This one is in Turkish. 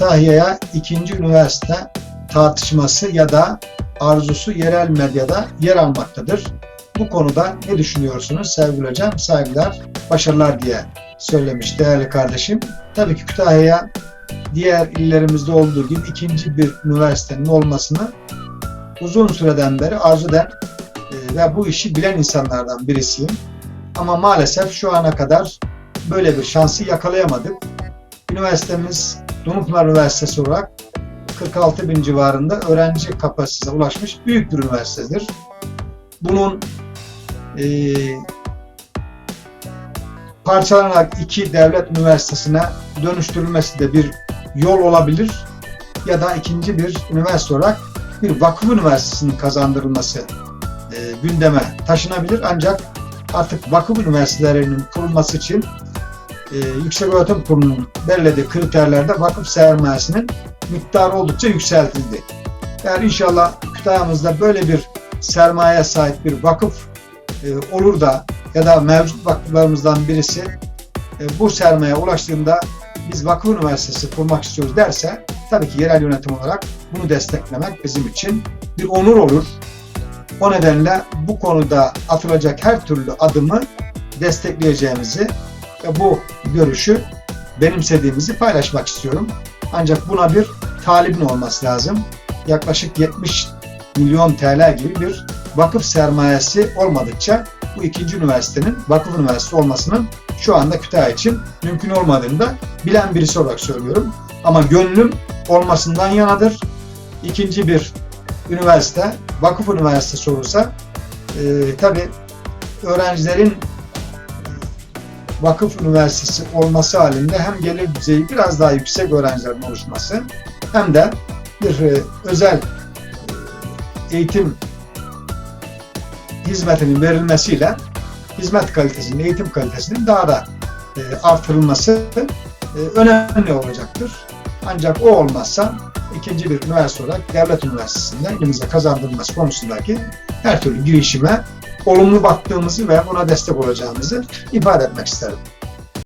Kütahya'ya ikinci üniversite tartışması ya da arzusu yerel medyada yer almaktadır. Bu konuda ne düşünüyorsunuz sevgili hocam? Saygılar, başarılar diye söylemiş değerli kardeşim. Tabii ki Kütahya'ya diğer illerimizde olduğu gibi ikinci bir üniversitenin olmasını uzun süreden beri arzu eden ve bu işi bilen insanlardan birisiyim. Ama maalesef şu ana kadar böyle bir şansı yakalayamadık. Üniversitemiz Dumlupınar Üniversitesi olarak 46 bin civarında öğrenci kapasitesine ulaşmış büyük bir üniversitedir. Bunun e, parçalanarak iki devlet üniversitesine dönüştürülmesi de bir yol olabilir ya da ikinci bir üniversite olarak bir vakıf üniversitesinin kazandırılması e, gündeme taşınabilir ancak artık vakıf üniversitelerinin kurulması için e, Yüksek Öğretim Kurulu'nun belirlediği kriterlerde vakıf sermayesinin miktarı oldukça yükseltildi. Eğer inşallah Kütahya'mızda böyle bir sermayeye sahip bir vakıf e, olur da ya da mevcut vakıflarımızdan birisi e, bu sermaye ulaştığında biz vakıf üniversitesi kurmak istiyoruz derse tabii ki yerel yönetim olarak bunu desteklemek bizim için bir onur olur. O nedenle bu konuda atılacak her türlü adımı destekleyeceğimizi bu görüşü benimsediğimizi paylaşmak istiyorum. Ancak buna bir talibin olması lazım. Yaklaşık 70 milyon TL gibi bir vakıf sermayesi olmadıkça bu ikinci üniversitenin vakıf üniversitesi olmasının şu anda Kütahya için mümkün olmadığını da bilen birisi olarak söylüyorum. Ama gönlüm olmasından yanadır. İkinci bir üniversite, vakıf üniversitesi olursa e, tabi öğrencilerin vakıf üniversitesi olması halinde hem gelir düzeyi biraz daha yüksek öğrencilerin oluşması hem de bir e, özel e, eğitim hizmetinin verilmesiyle hizmet kalitesinin, eğitim kalitesinin daha da e, artırılması önemli olacaktır. Ancak o olmazsa ikinci bir üniversite olarak devlet üniversitesinde elimize kazandırılması konusundaki her türlü girişime olumlu baktığımızı ve buna destek olacağımızı ifade etmek isterim.